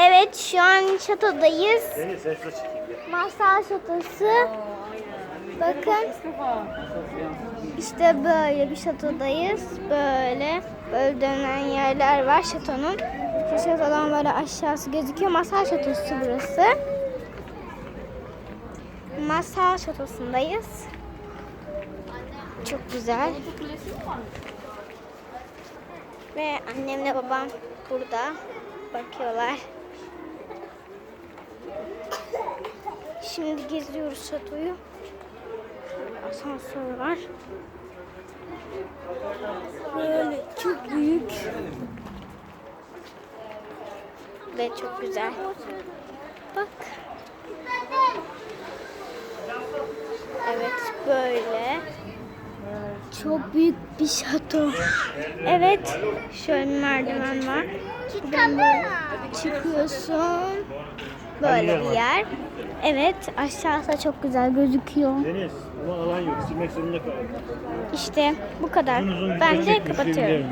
Evet şu an şatodayız. Deniz sen şurada çekeyim. gel. Masal şatosu. Bakın. İşte böyle bir şatodayız. Böyle böyle dönen yerler var şatonun. Şu şatodan böyle aşağısı gözüküyor. Masal şatosu burası. Masal şatosundayız. Çok güzel. Ve annemle babam burada bakıyorlar. Şimdi geziyoruz şatoyu. Asansör var. Böyle çok büyük. Ve çok güzel. Bak. Evet böyle. Çok büyük bir şato. Evet. Şöyle merdiven var. Buradan böyle çıkıyorsun. Böyle bir yer. Evet aşağısı çok güzel gözüküyor. Deniz ama alan yok. Silmek zorunda kaldım. İşte bu kadar. Ben de çekmiş, kapatıyorum.